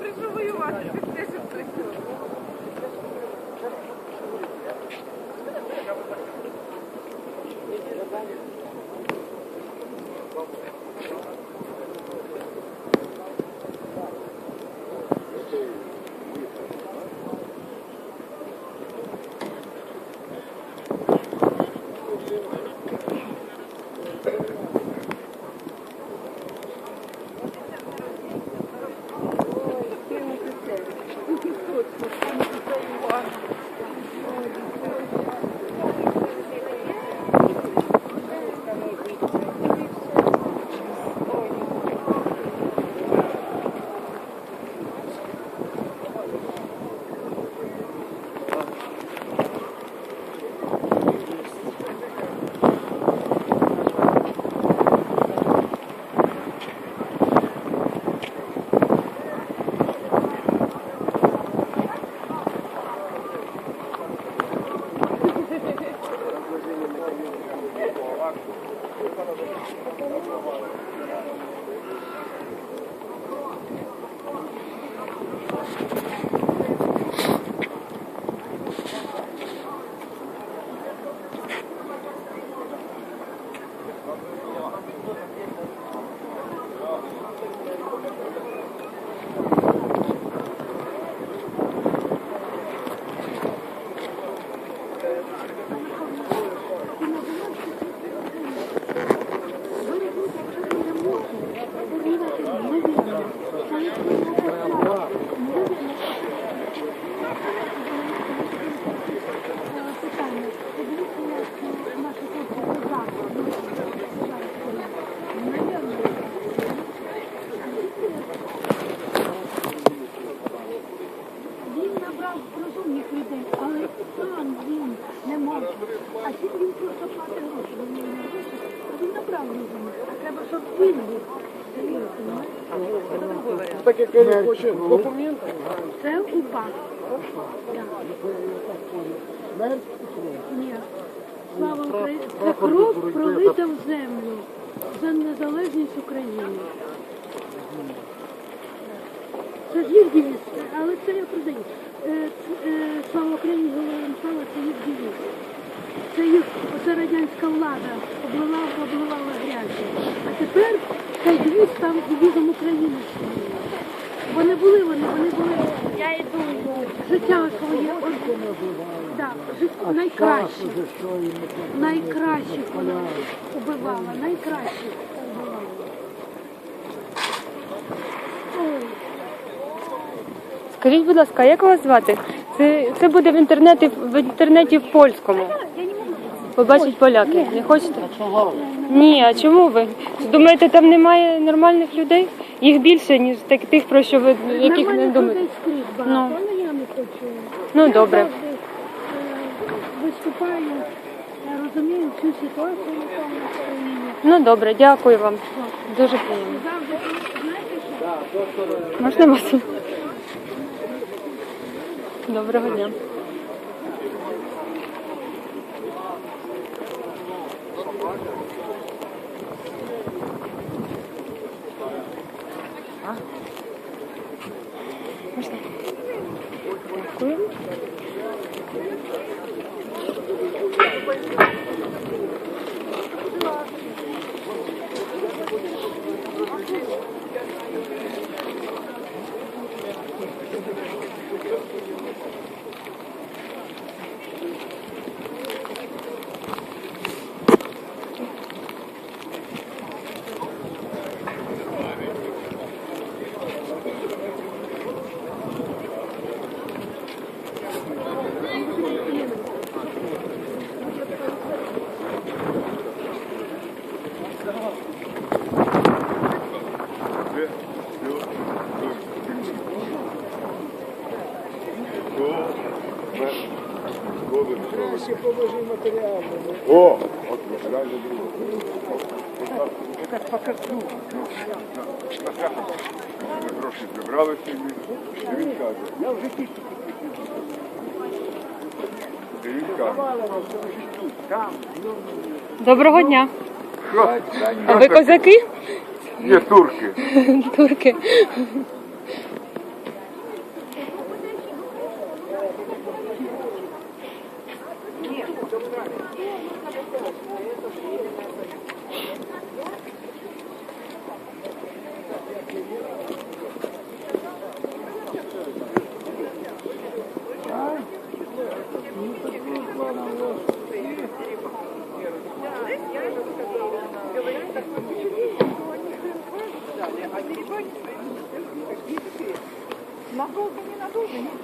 Прийшов воювати, теж прийшов. А треба, щоб він був. Так як він хоче документи, Це упа. Ні. Слава Україні. Це кров пролита в землю за незалежність України. Це ж їх але це я продаю. Е, е, Слава Україні, героям слава, це їх дівіз. Це їх оце радянська влада облила, обливала грязю. А тепер цей дівіз став дівізом України. Вони були, вони, вони були. Я йду. Життя своє. Да, життя найкраще. Найкращих вона убивала, найкращих убивала. Ой. Скажіть, будь ласка, як вас звати? Це, це буде в інтернеті в інтернеті в польському. Побачать поляки. Не хочете? Ні, а чому ви? Думаєте, там немає нормальних людей? Їх більше, ніж так, тих, про що ви яких не думаєте. не хочу. Ну добре. Е, Виступаю, я розумію всю ситуацію. Ну добре, дякую вам. Дуже приємно. Можна вас? Доброго дня. Можна? Дякую. Ще положи матеріали. О, от реально друг. Ми гроші зібрали собі. І він каже. Я вже тільки. І він каже. Доброго дня. Що? А ви козаки? Ні, турки. Турки. Надолго, ненадолго, нет.